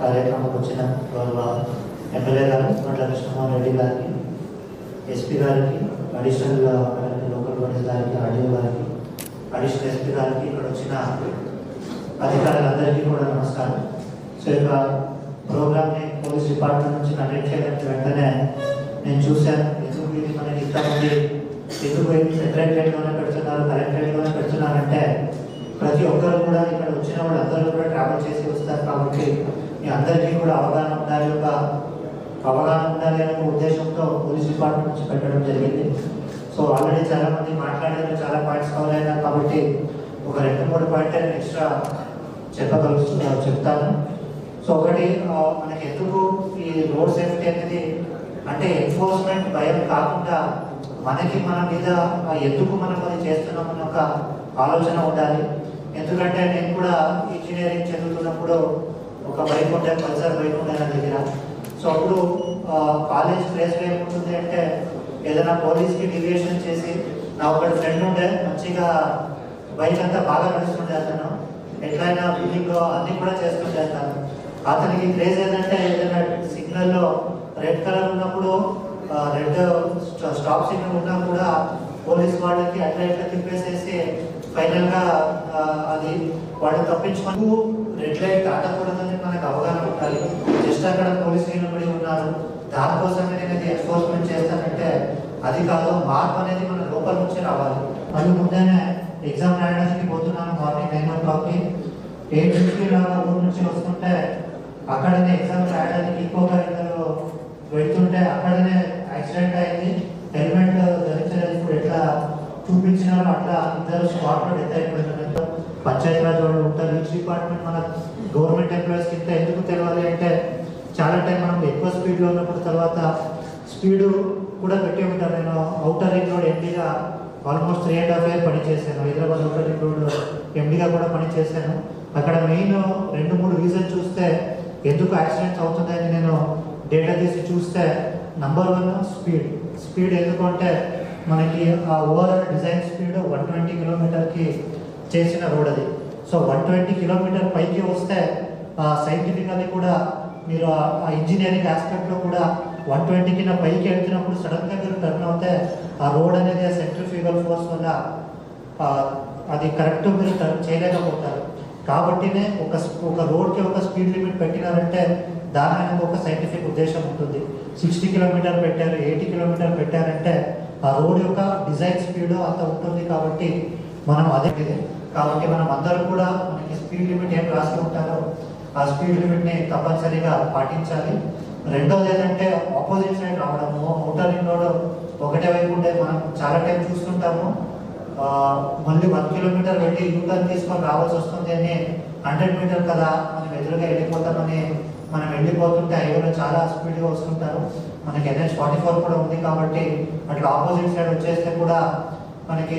కార్యక్రమంకి వచ్చిన గౌరవ ఎమ్మెల్యే గారు గంటల కృష్ణమోహన్ రెడ్డి గారికి ఎస్పీ గారికి అడిషనల్ లోకల్ పోలీస్ గారికి ఆర్డీఓ గారికి అడిషనల్ ఎస్పీ గారికి ఇక్కడ వచ్చిన అధికారులందరికీ కూడా నమస్కారం. సో ఇక ప్రోగ్రామ్ని పోలీస్ డిపార్ట్మెంట్ నుంచి కండక్ట్ చేయడానికి వెంటనే నేను చూశాను. ఎందుకు ఇది మనకి ఇంతమంది ఎందుకు సెక్రటరీలోనే పెడుతున్నారు కలెక్టరేట్లోనే పెడుతున్నారంటే ప్రతి ఒక్కరు కూడా ఇక్కడ వచ్చిన వాళ్ళందరూ కూడా ట్రావెల్ చేసి వస్తారు కాబట్టి మీ అందరికీ కూడా అవగాహన ఉండాలి ఒక అవగాహన ఉండాలి అనే ఉద్దేశంతో పోలీస్ డిపార్ట్మెంట్ నుంచి పెట్టడం జరిగింది. సో ఆల్రెడీ చాలా మంది మాట్లాడారు చాలా పాయింట్స్ కవర్ అయినారు కాబట్టి ఒక రెండు మూడు పాయింట్ నేను ఎక్స్ట్రా చెప్పగలుగుతున్నా చెప్తాను. సో ఒకటి మనకి ఎందుకు ఈ రోడ్ సేఫ్టీ అనేది అంటే ఎన్ఫోర్స్మెంట్ భయం కాకుండా మనకి మన మీద ఎందుకు మనం అది చేస్తున్నాం ఒక ఆలోచన ఉండాలి. ఎందుకంటే నేను కూడా ఇంజనీరింగ్ చదువుతున్నప్పుడు ఒక బైక్ ఉండే పల్సర్ బైక్ ఉండే నా దగ్గర. సో అప్పుడు కాలేజ్ ప్లేస్ ఏముంటుంది అంటే ఏదైనా పోలీస్కి డివియేషన్ చేసి నా ఒకటి ఫ్రెండ్ ఉండే మంచిగా బైక్ అంతా బాగా నడుస్తుండే అతను. ఎట్లయినా బిల్డింగ్లో అన్ని కూడా చేస్తుండే అతను. అతనికి క్రేజ్ ఏంటంటే ఏదైనా సిగ్నల్లో రెడ్ కలర్ ఉన్నప్పుడు రెడ్ స్టాప్ సిగ్నల్ ఉన్నా కూడా పోలీస్ వాళ్ళకి అట్లా ఇట్లా తిప్పేసేసి ఫైనల్గా అది వాళ్ళు తప్పించుకుంటూ రెడ్ లైట్ దాటకూడదని మనకు అవగాహన ఉండాలి. జస్ట్ అక్కడ పోలీస్ నిలబడి ఉన్నారు. దానికోసమే నేను అది ఎన్ఫోర్స్మెంట్ చేస్తానంటే అది కాదు మార్పు అనేది మన లోపల నుంచి రావాలి. మళ్ళీ ముందేనే ఎగ్జామ్ రాయడానికి పోతున్నాను మార్నింగ్ నైన్ ఓ క్లాక్కి ఎయిట్ ఫిఫ్టీ ఊరు నుంచి వస్తుంటే అక్కడనే ఎగ్జామ్ రాయడానికి ఇంకొక ఇద్దరు వెళ్తుంటే అక్కడనే యాక్సిడెంట్ అయింది. హెల్మెట్ ధరించలేదు ఇప్పుడు ఎట్లా చూపించినారో అట్లా ఇద్దరు స్పాట్లో డెత్ అయిపోతున్నారు పంచాయతీ రాజ్ వాళ్ళు ఉంటారు. ఈచ్ డిపార్ట్మెంట్ మన గవర్నమెంట్ ఎంప్లాయీస్ కింద ఎందుకు తెలియాలి అంటే చాలా టైం మనం ఎక్కువ స్పీడ్లో ఉన్నప్పుడు తర్వాత స్పీడు కూడా పెట్టి ఉంటాను నేను అవుటర్ రింగ్ రోడ్ ఎంపీగా almost three and half year పనిచేశాను. హైదరాబాద్ అవుటర్ రింగ్ రోడ్ ఎంపీగా కూడా పనిచేశాను. అక్కడ మెయిన్ రెండు మూడు రీజన్ చూస్తే ఎందుకు యాక్సిడెంట్స్ అవుతుందని నేను డేటా తీసి చూస్తే నంబర్ వన్ స్పీడ్ స్పీడ్ ఎందుకు అంటే మనకి ఆ overall design speed one twenty కిలోమీటర్కి చేసిన రోడ్ అది. సో వన్ ట్వంటీ కిలోమీటర్ పైకి వస్తే సైంటిఫికల్లీ కూడా మీరు ఆ- ఇంజనీరింగ్ ఆస్పెక్ట్లో కూడా వన్ ట్వంటీ కింద పైకి వెళ్తున్నప్పుడు సడన్గా మీరు టర్న్ అవుతే ఆ రోడ్ అనేది సెంట్రిఫ్యూగల్ ఫోర్స్ వల్ల అది కరెక్ట్ మీరు టర్న్ చేయలేకపోతారు. కాబట్టినే ఒక ఒక రోడ్కి ఒక స్పీడ్ లిమిట్ పెట్టినారంటే దాని ఒక సైంటిఫిక్ ఉద్దేశం ఉంటుంది. సిక్స్టీ కిలోమీటర్ పెట్టారు ఎయిటీ కిలోమీటర్ పెట్టారంటే ఆ రోడ్ యొక్క డిజైన్ స్పీడ్ అంత ఉంటుంది కాబట్టి మనం అదే కాబట్టి మనం అందరం కూడా మనకి స్పీడ్ లిమిట్ ఏం రాసి ఉంటారో ఆ స్పీడ్ లిమిట్ని తప్పనిసరిగా పాటించాలి. రెండోది ఏంటంటే ఆపోజిట్ సైడ్ రావడము అవుటర్ రింగ్ ఒకటే వైపు ఉంటే మనం చాలా టైం చూస్తుంటాము. మళ్ళీ వన్ కిలోమీటర్ వెళ్ళి యూటర్న్ తీసుకొని రావాల్సి వస్తుంది అని హండ్రెడ్ మీటర్ కదా మనం ఎదురుగా వెళ్ళిపోతామని మనం వెళ్ళిపోతుంటే హైవేలో చాలా స్పీడ్గా వస్తుంటారు. మనకి ఎన్హెచ్ ఫార్టీ ఫోర్ కూడా ఉంది కాబట్టి అట్లా ఆపోజిట్ సైడ్ వచ్చేస్తే కూడా మనకి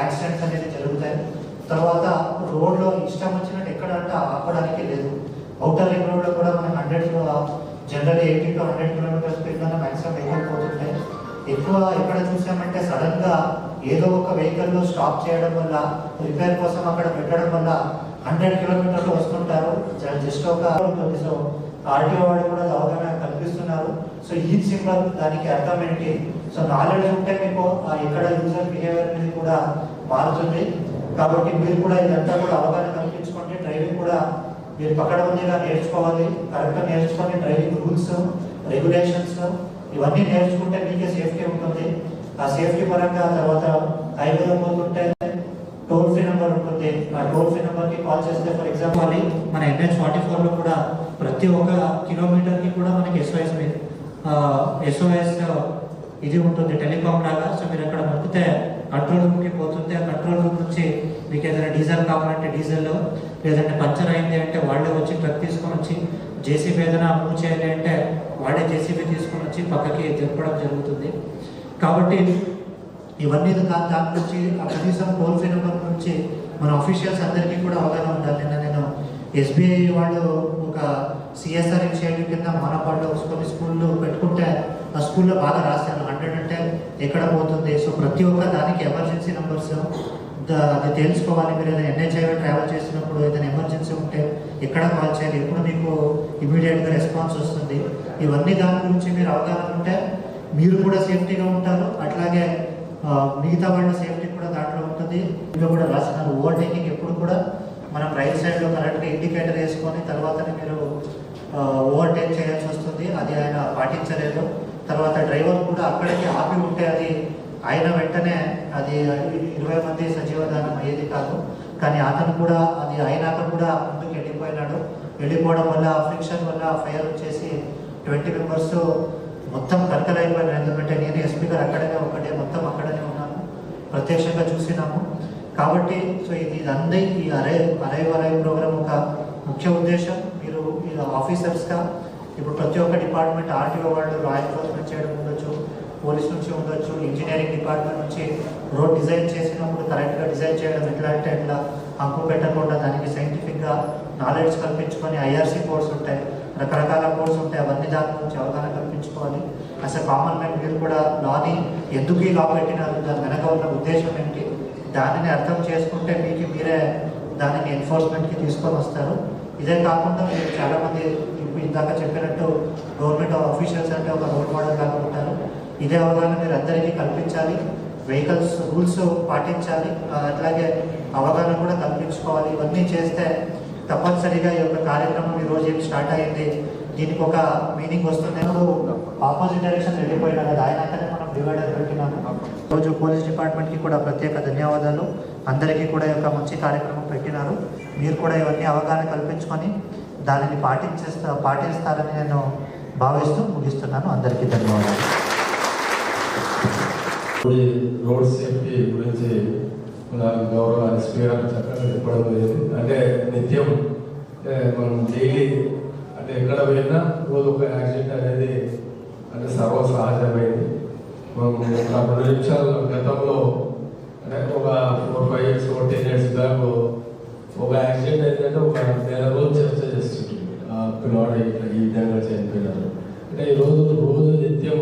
యాక్సిడెంట్స్ అనేది జరుగుతాయి. తర్వాత రోడ్లో ఇష్టం వచ్చినట్టు ఎక్కడంటే ఆపడానికి లేదు. అవుటర్ రింగ్ రోడ్లో కూడా మనం hundred general eighty to hundred kilometres స్పీడ్లోనే maximum vehicle పోతుంటాయి ఎక్కువ ఎక్కడ చూసామంటే సడన్గా ఏదో ఒక వెహికల్లో స్టాప్ చేయడం వల్ల రిపేర్ కోసం అక్కడ పెట్టడం వల్ల హండ్రెడ్ కిలోమీటర్లు వస్తుంటారు. జస్ట్ ఒక ఉంటుంది సో ఆర్టీఓ వాళ్ళు కూడా అవగాహన కల్పిస్తున్నారు. సో ఈ సింబల్ దానికి అర్థం ఏంటి? సో నాలెడ్జ్ ఉంటే మీకు ఎక్కడ యూజర్ బిహేవియర్ అనేది కూడా మారుతుంది. కాబట్టి మీరు కూడా ఇదంతా కూడా అవగాహన కల్పించుకుంటే డ్రైవింగ్ కూడా మీరు పక్కన ఉండేలా నేర్చుకోవాలి కరెక్ట్గా నేర్చుకొని డ్రైవింగ్ రూల్స్ రెగ్యులేషన్స్ ఇవన్నీ నేర్చుకుంటే మీకే సేఫ్టీ ఉంటుంది. ఆ సేఫ్టీ పరంగా తర్వాత హైవేలో పోతుంటే టోల్ ఫ్రీ నెంబర్ ఉంటుంది. ఆ టోల్ ఫ్రీ నెంబర్కి కాల్ చేస్తే ఫర్ ఎగ్జాంపుల్ మన ఎన్హెచ్ ఫార్టీ ఫోర్లో కూడా ప్రతి ఒక్క కిలోమీటర్కి కూడా మనకి ఎస్ఓఎస్ ఎస్ఓఎస్ ఇది ఉంటుంది. టెలికాం లాగా. సో మీరు అక్కడ నొక్కితే కంట్రోల్ రూమ్కి పోతుంటే ఆ కంట్రోల్ రూమ్ నుంచి మీకు ఏదైనా డీజిల్ కావాలంటే డీజిల్ లేదంటే పంచర్ అయింది అంటే వాళ్ళే వచ్చి ట్రక్ తీసుకొని వచ్చి జేసీబీ ఏదైనా మూవ్ చేయాలి అంటే వాళ్ళే జేసీబీ తీసుకొని వచ్చి పక్కకి తిప్పడం జరుగుతుంది. కాబట్టి ఇవన్నీ దా- దాని నుంచి ఆ కనీసం టోల్ ఫ్రీ నెంబర్ మన అఫీషియల్స్ అందరికీ కూడా అవగాహన ఉండాలి. నిన్న నేను ఎస్బీఐ వాళ్ళు ఒక సిఎస్ఆర్ ఇనిషియేటివ్ కింద మానపాడులో కొన్ని స్కూల్లో పెట్టుకుంటే ఆ స్కూల్లో బాగా రాశాను హండ్రెడ్ అంటే ఎక్కడ పోతుంది? సో ప్రతి ఒక్క దానికి ఎమర్జెన్సీ నెంబర్స్ అది తెలుసుకోవాలి మీరు. ఏదైనా ఎన్హెచ్ఐ ట్రావెల్ చేసినప్పుడు ఏదైనా ఎమర్జెన్సీ ఉంటే ఎక్కడ కాల్ చేయాలి? ఎప్పుడు మీకు ఇమీడియట్గా రెస్పాన్స్ వస్తుంది? ఇవన్నీ దాని గురించి మీరు అవగాహన ఉంటే మీరు కూడా సేఫ్టీగా ఉంటారు. అట్లాగే మిగతా వాళ్ళ సేఫ్టీ కూడా దాంట్లో ఉంటుంది. ఇందులో కూడా రాసినారు ఓవర్టేకింగ్ ఎప్పుడు కూడా మనం రైట్ సైడ్లో కరెక్ట్గా ఇండికేటర్ వేసుకొని తర్వాతనే మీరు ఓవర్టేక్ చేయాల్సి వస్తుంది. అది ఆయన పాటించలేదు. తర్వాత డ్రైవర్ కూడా అక్కడికి ఆపి ఉంటే అది ఆయన వెంటనే అది ఇరవై మంది సజీవదానం అయ్యేది కాదు. కానీ అతను కూడా అది అయినాక కూడా ముందుకు వెళ్ళిపోయినాడు. వెళ్ళిపోవడం వల్ల ఫ్రిక్షన్ వల్ల ఫైర్ వచ్చేసి ట్వంటీ మెంబర్స్ మొత్తం కరకలైపోయినారు ఎందుకంటే నేను ఎస్పీ గారు అక్కడనే ఒకటే మొత్తం అక్కడనే ఉన్నాను. ప్రత్యక్షంగా చూసినాము. కాబట్టి సో ఇది ఇదందరి ఈ అరైవ్ అరైవ్ అరైవ్ ప్రోగ్రామ్ ఒక ముఖ్య ఉద్దేశం. మీరు మీరు ఆఫీసర్స్గా ఇప్పుడు ప్రతి ఒక్క డిపార్ట్మెంట్ ఆర్టీఓ వాళ్ళు లా ఎన్ఫోర్స్మెంట్ చేయడం ఉండొచ్చు పోలీస్ నుంచి ఉండొచ్చు ఇంజనీరింగ్ డిపార్ట్మెంట్ నుంచి రోడ్ డిజైన్ చేసినప్పుడు కరెక్ట్గా డిజైన్ చేయడం ఎట్లా అంటే ఎట్లా? హంకు పెట్టకుండా దానికి సైంటిఫిక్గా నాలెడ్జ్ కల్పించుకొని ఐఆర్సీ కోర్స్ ఉంటాయి రకరకాల కోర్స్ ఉంటాయి అవన్నీ దాని గురించి అవగాహన కల్పించుకోవాలి. అసలు కామన్ మ్యాన్ మీరు కూడా లాని ఎందుకు ఈ లా పెట్టినారు? దాని వెనక ఉన్న ఉద్దేశం ఏంటి? దానిని అర్థం చేసుకుంటే మీకు మీరే దానిని ఎన్ఫోర్స్మెంట్కి తీసుకొని వస్తారు. ఇదే కాకుండా మీరు చాలామంది ఇందాక చెప్పినట్టు గవర్నమెంట్ ఆఫీషియల్స్ అంటే ఒక రోల్ మోడల్ లాగా ఉంటారు. ఇదే అవగాహన మీరు అందరికీ కల్పించాలి. వెహికల్స్ రూల్స్ పాటించాలి. అట్లాగే అవగాహన కూడా కల్పించుకోవాలి. ఇవన్నీ చేస్తే తప్పనిసరిగా ఈ యొక్క కార్యక్రమం ఈ రోజు ఏం స్టార్ట్ అయింది? దీనికి ఒక మీనింగ్ వస్తుంది. ఆపోజిట్ డైరెక్షన్ వెళ్ళిపోయినా కదా. ఆయన అంటేనే మనం డివైడర్ పెట్టినాము రోజు పోలీస్ డిపార్ట్మెంట్కి కూడా ప్రత్యేక ధన్యవాదాలు. అందరికీ కూడా ఈ యొక్క మంచి కార్యక్రమం పెట్టినారు. మీరు కూడా ఇవన్నీ అవగాహన కల్పించుకొని దానిని పాటించేస్తా పాటిస్తారని నేను భావిస్తూ ముగిస్తున్నాను. అందరికీ ధన్యవాదాలు. రోడ్ సేఫ్టీ గురించి నాకు గౌరవ ఎస్పీ గారు చక్కగా చెప్పడం లేదు. అంటే నిత్యం మనం డైలీ అంటే ఎక్కడ పోయినా రోజు ఒక యాక్సిడెంట్ అనేది అంటే సర్వసహజమైంది. మనం ఒక రెండు నిమిషాలు గతంలో అంటే ఒక ఫోర్ ఫైవ్ ఇయర్స్ ఒక టెన్ ఇయర్స్ బ్యాక్ ఒక యాక్సిడెంట్ ఏంటంటే ఒక నెల రోజు చర్చ చేస్తుంది ఆ పిల్లవాడు ఇట్లా ఈ విధంగా చనిపోయినారు అంటే ఈరోజు రోజు నిత్యం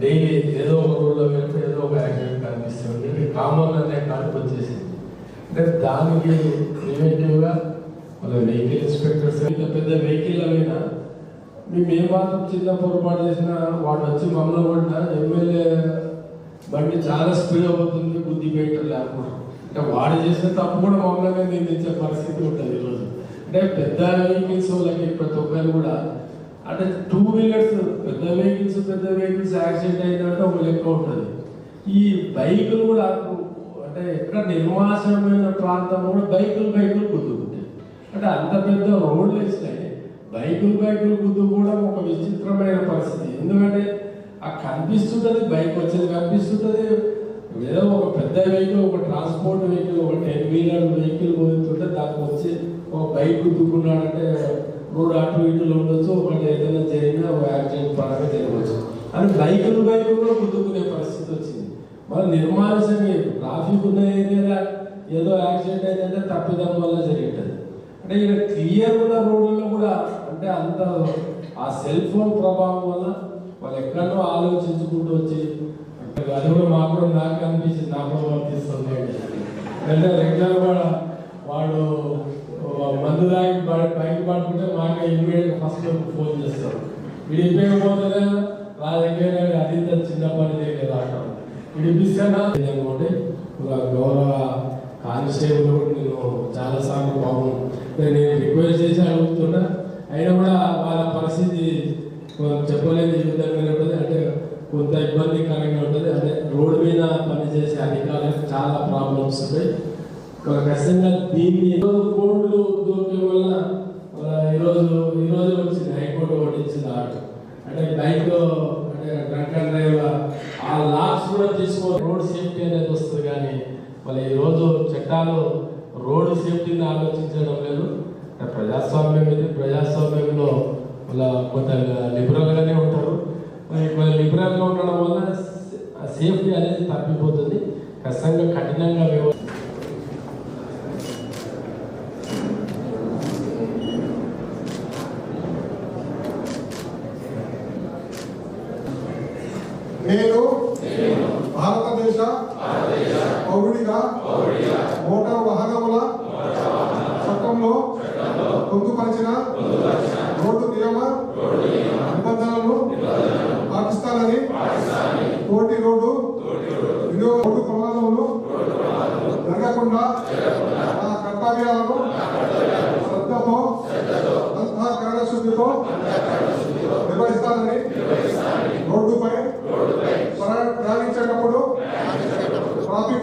డైలీ ఏదో ఒక రోజులో వెళ్తే ఏదో ఒక యాక్సిడెంట్ కనిపిస్తుంది కామన్ అనే కాడికి వచ్చేసింది. అంటే దానికి ప్రివెంటివ్గా మన వెహికల్ ఇన్స్పెక్టర్స్ పెద్ద వెహికల్ అయినా మేము ఏ మాత్రం చిన్న పొరపాటు చేసినా వాడు వచ్చి మమ్మల్ని కొట్టినా ఎమ్మెల్యే బండి చాలా స్పీడ్ అవుతుంది బుద్ధి పెట్టరు లేకుండా అంటే వాడు చేసిన తప్పు కూడా మమ్మల్ని నిందించే పరిస్థితి ఉంటుంది ఈరోజు అంటే పెద్ద వెహికల్స్ వాళ్ళకి ప్రతి ఒక్కరు కూడా అంటే టూ వీలర్స్ పెద్ద వెహికల్స్ పెద్ద వెహికల్స్ యాక్సిడెంట్ అయిందంటే ఒక లెక్క ఉంటుంది. ఈ బైకులు కూడా అంటే ఎక్కడ నిర్వాసమైన ప్రాంతం కూడా బైకులు బైకులు గుద్దుకుంటాయి. అంటే అంత పెద్ద రోడ్లు వేసినాయి బైకులు బైకులు గుద్దుకోవడం ఒక విచిత్రమైన పరిస్థితి. ఎందుకంటే ఆ కనిపిస్తుంటది బైక్ వచ్చేది కనిపిస్తుంటది. ఏదో ఒక పెద్ద వెహికల్ ఒక ట్రాన్స్పోర్ట్ వెహికల్ ఒక టెన్ వీలర్ వెహికల్ పోతుంటే దానికి వచ్చి ఒక బైక్ గుద్దుకున్నాడంటే రోడ్ అటు ఇటులో ఉండొచ్చు ఒకటి ఏదైనా జరిగినా ఒక యాక్సిడెంట్ పరంగా జరగవచ్చు. అని బైకులు బైకులు కూడా గుద్దుకునే పరిస్థితి వచ్చింది. మరి నిర్మానుషంగా ట్రాఫిక్ ఉన్న ఏరియాలో ఏదో యాక్సిడెంట్ అయిందంటే తప్పిదం వల్ల జరిగింది. అంటే ఇక్కడ క్లియర్ ఉన్న రోడ్లలో కూడా అంటే అంత ఆ సెల్ ఫోన్ ప్రభావం వల్ల వాళ్ళు ఎక్కడో ఆలోచించుకుంటూ వచ్చి అది కూడా మాకు కూడా నాకు అనిపించింది నాకు కూడా వర్తిస్తుంది అంటే రెగ్యులర్ కూడా వాడు మందు దాగి బైక్ పడుకుంటే మాకు ఇమీడియట్ ఫస్ట్ ఫోన్ చేస్తారు విడిపోకపోతేనే నా దగ్గర అది ఇంత చిన్న పని చేయలేదు అంటాం విడిపిస్తేనా అనుకోండి ఒక గౌరవ కానిస్టేబుల్ నేను చాలా సార్లు పాపం నేను రిక్వెస్ట్ చేసి అడుగుతున్నా అయినా కూడా వాళ్ళ పరిస్థితి చెప్పలేదు చెప్పలేని ఉంటుంది అంటే కొంత ఇబ్బందికరంగా ఉంటుంది అంటే రోడ్డు మీద పనిచేసే అధికారులకు చాలా ప్రాబ్లమ్స్ ఉంటాయి ఒక ఖచ్చితంగా దీన్ని కోర్టులు దొరికే వల్ల ఈరోజు ఈరోజు వచ్చింది. హైకోర్టు ఓటించింది ఆటో అంటే బైక్ అంటే డ్రంక్ అండ్ డ్రైవ్ ఆ లాక్స్ కూడా తీసుకో రోడ్ సేఫ్టీ అనేది వస్తుంది కానీ మళ్ళీ ఈరోజు చట్టాలు రోడ్ సేఫ్టీని ఆలోచించడం లేదు. ప్రజాస్వామ్యం ఇది. ప్రజాస్వామ్యంలో వాళ్ళ కొంత లిబరల్గానే ఉంటారు. మరి లిబరల్గా ఉండడం వల్ల సేఫ్టీ అనేది తప్పిపోతుంది.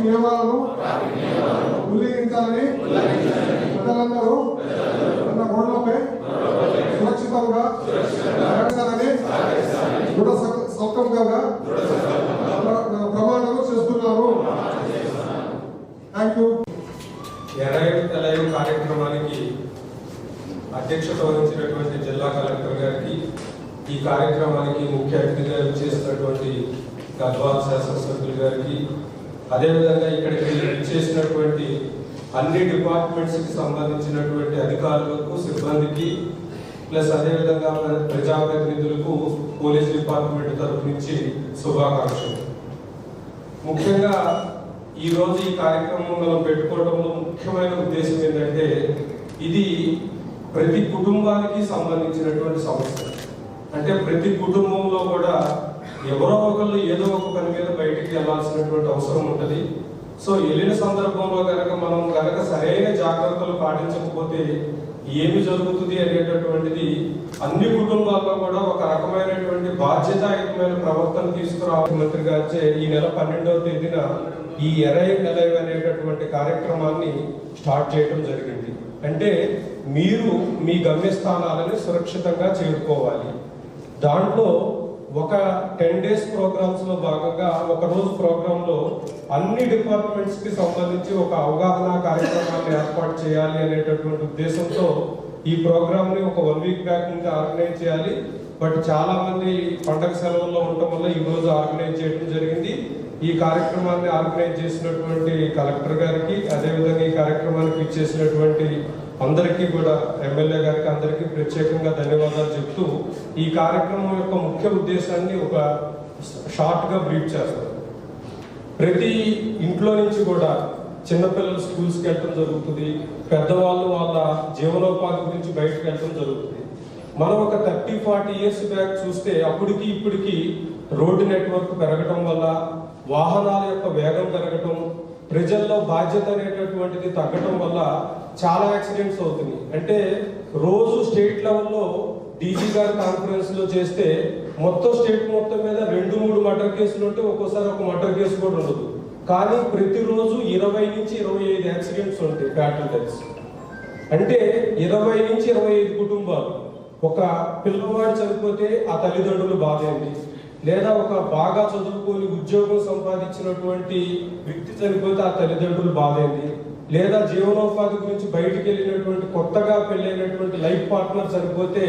నియమాలను ఉల్లంఘించాలని ప్రజలందరూ తన రోడ్లపై సురక్షితంగా ప్రయాణిస్తారని దృఢ స- ప్రమాణాలు చేస్తున్నారు. థ్యాంక్ యూ ఎరైవ్ ఎలైవ్ కార్యక్రమానికి అధ్యక్షత వహించినటువంటి జిల్లా కలెక్టర్ గారికి ఈ కార్యక్రమానికి ముఖ్య అతిథిగా చేసినటువంటి గద్వాల్ శాసనసభ్యులు గారికి అదేవిధంగా ఇక్కడికి చేసినటువంటి అన్ని డిపార్ట్మెంట్స్కి సంబంధించినటువంటి అధికారులకు సిబ్బందికి ప్లస్ అదేవిధంగా ప్ర- ప్రజాప్రతినిధులకు పోలీస్ డిపార్ట్మెంట్ తరఫు నుంచి శుభాకాంక్షలు. ముఖ్యంగా ఈరోజు ఈ కార్యక్రమం మనం పెట్టుకోవడంలో ముఖ్యమైన ఉద్దేశం ఏంటంటే ఇది ప్రతి కుటుంబానికి సంబంధించినటువంటి సమస్య. అంటే ప్రతి కుటుంబంలో కూడా ఎవరో ఒకళ్ళు ఏదో ఒక పని మీద బయటికి వెళ్ళాల్సినటువంటి అవసరం ఉంటుంది. సో వెళ్ళిన సందర్భంలో కనుక మనం కనుక సరైన జాగ్రత్తలు పాటించకపోతే ఏమి జరుగుతుంది అనేటటువంటిది అన్ని కుటుంబాల్లో కూడా ఒక రకమైనటువంటి బాధ్యతాయుతమైన ప్రవర్తన తీసుకురావాలి మంత్రి గారిచే ఈ నెల పన్నెండవ తేదీన ఈ ఎరై ఎలైవ్ అనేటటువంటి కార్యక్రమాన్ని స్టార్ట్ చేయడం జరిగింది. అంటే మీరు మీ గమ్యస్థానాలని సురక్షితంగా చేరుకోవాలి. దాంట్లో ఒక టెన్ డేస్ ప్రోగ్రామ్స్లో భాగంగా ఒక రోజు ప్రోగ్రామ్లో అన్ని డిపార్ట్మెంట్స్కి సంబంధించి ఒక అవగాహన కార్యక్రమాన్ని ఏర్పాటు చేయాలి అనేటటువంటి ఉద్దేశంతో ఈ ప్రోగ్రామ్ని ఒక వన్ వీక్ బ్యాక్ నుంచి ఆర్గనైజ్ చేయాలి. బట్ చాలా మంది పండగ సెలవుల్లో ఉండటం వల్ల ఈ రోజు ఆర్గనైజ్ చేయడం జరిగింది. ఈ కార్యక్రమాన్ని ఆర్గనైజ్ చేసినటువంటి కలెక్టర్ గారికి అదేవిధంగా ఈ కార్యక్రమానికి ఇచ్చేసినటువంటి అందరికీ కూడా ఎమ్మెల్యే గారికి అందరికీ ప్రత్యేకంగా ధన్యవాదాలు చెప్తూ ఈ కార్యక్రమం యొక్క ముఖ్య ఉద్దేశాన్ని ఒక షార్ట్గా బ్రీఫ్ చేస్తారు ప్రతి ఇంట్లో నుంచి కూడా చిన్నపిల్లలు స్కూల్స్కి వెళ్ళడం జరుగుతుంది పెద్దవాళ్ళు వాళ్ళ జీవనోపాధి గురించి బయటకు వెళ్ళడం జరుగుతుంది. మనం ఒక థర్టీ ఫార్టీ ఇయర్స్ బ్యాక్ చూస్తే అప్పటికి ఇప్పటికి రోడ్డు నెట్వర్క్ పెరగటం వల్ల వాహనాల యొక్క వేగం పెరగటం ప్రజల్లో బాధ్యత అనేటటువంటిది తగ్గటం వల్ల చాలా యాక్సిడెంట్స్ అవుతున్నాయి. అంటే రోజు స్టేట్ లెవెల్లో డీజీ గారి కాన్ఫరెన్స్లో చేస్తే మొత్తం స్టేట్ మొత్తం మీద రెండు మూడు మర్డర్ కేసులు ఉంటే ఒక్కోసారి ఒక మర్డర్ కేసు కూడా ఉండదు. కానీ ప్రతిరోజు ఇరవై నుంచి ఇరవై ఐదు యాక్సిడెంట్స్ ఉంటాయి బ్యాటల్ డెత్స్. అంటే ఇరవై నుంచి ఇరవై ఐదు కుటుంబాలు. ఒక పిల్లవాడు చనిపోతే ఆ తల్లిదండ్రులు బాధ ఏంటి లేదా ఒక బాగా చదువుకొని ఉద్యోగం సంపాదించినటువంటి వ్యక్తి చనిపోతే ఆ తల్లిదండ్రులు బాధైంది? లేదా జీవనోపాధి గురించి బయటికి వెళ్ళినటువంటి కొత్తగా పెళ్ళైనటువంటి లైఫ్ పార్ట్నర్ చనిపోతే